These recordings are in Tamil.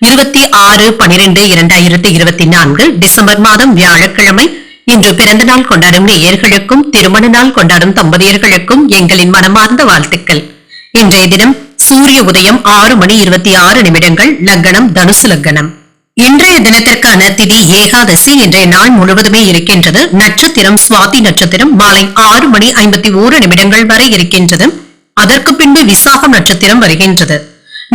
இருபத்தி ஆறு பனிரெண்டு இரண்டாயிரத்தி இருபத்தி நான்கு டிசம்பர் மாதம் வியாழக்கிழமை. இன்று பிறந்த நாள் கொண்டாடும் நேயர்களுக்கும் திருமண நாள் கொண்டாடும் தம்பதியர்களுக்கும் எங்களின் மனமார்ந்த வாழ்த்துக்கள். இன்றைய தினம் சூரிய உதயம் ஆறு மணி இருபத்தி ஆறு நிமிடங்கள் லக்னம் தனுசு லக்னம். இன்றைய தினத்திற்கான திதி ஏகாதசி இன்றைய நாள் முழுவதுமே இருக்கின்றது. நட்சத்திரம் சுவாதி நட்சத்திரம் மாலை ஆறு மணி ஐம்பத்தி ஓரு நிமிடங்கள் வரை இருக்கின்றது. அதற்கு பின்பு விசாகம் நட்சத்திரம் வருகின்றது.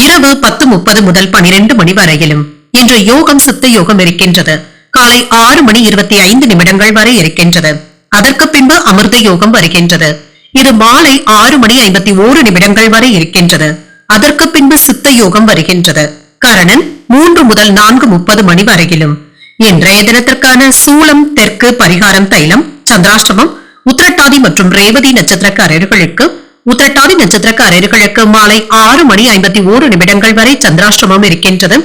இரவு பத்து முப்பது முதல் பனிரெண்டு மணி வரையிலும் இன்று யோகம் சித்த யோகம் இருக்கின்றது. காலை ஆறு மணி இருபத்தி ஐந்து நிமிடங்கள் வரை இருக்கின்றது. அதற்கு பின்பு அமிர்த யோகம் வருகின்றது. இது மாலை ஆறு மணி ஐம்பத்தி ஓரு நிமிடங்கள் வரை இருக்கின்றது. அதற்கு பின்பு சித்த யோகம் வருகின்றது. கரணன் மூன்று முதல் நான்கு முப்பது மணி வரையிலும். இன்றைய தினத்திற்கான சூலம் தெற்கு பரிகாரம் தைலம் சந்திராஷ்டமம் உத்திரட்டாதி மற்றும் ரேவதி நட்சத்திரக்காரர்களுக்கு உத்திரட்டாதி நட்சத்திரக்காரர்களுக்கு மாலை ஆறு மணி ஐம்பத்தி ஓரு நிமிடங்கள் வரை சந்திராஷ்டமம் இருக்கின்றது.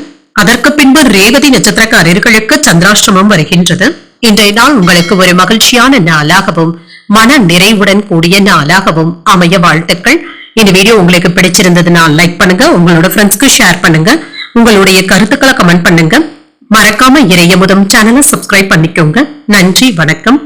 அதற்கு பின்பு ரேவதி நட்சத்திரக்காரர்களுக்கு சந்திராஷ்டமம் வருகின்றது. இன்றைய நாள் உங்களுக்கு ஒரு மகிழ்ச்சியான நாளாகவும் மன நிறைவுடன் கூடிய நாளாகவும் அமைய வாழ்த்துக்கள். இந்த வீடியோ உங்களுக்கு பிடிச்சிருந்ததுன்னா லைக் பண்ணுங்க உங்களோட ஃப்ரெண்ட்ஸ்க்கு ஷேர் பண்ணுங்க உங்களுடைய கருத்துக்களை கமெண்ட் பண்ணுங்க. மறக்காம இறையமுதம் சேனலை சப்ஸ்கிரைப் பண்ணிக்கோங்க. நன்றி வணக்கம்.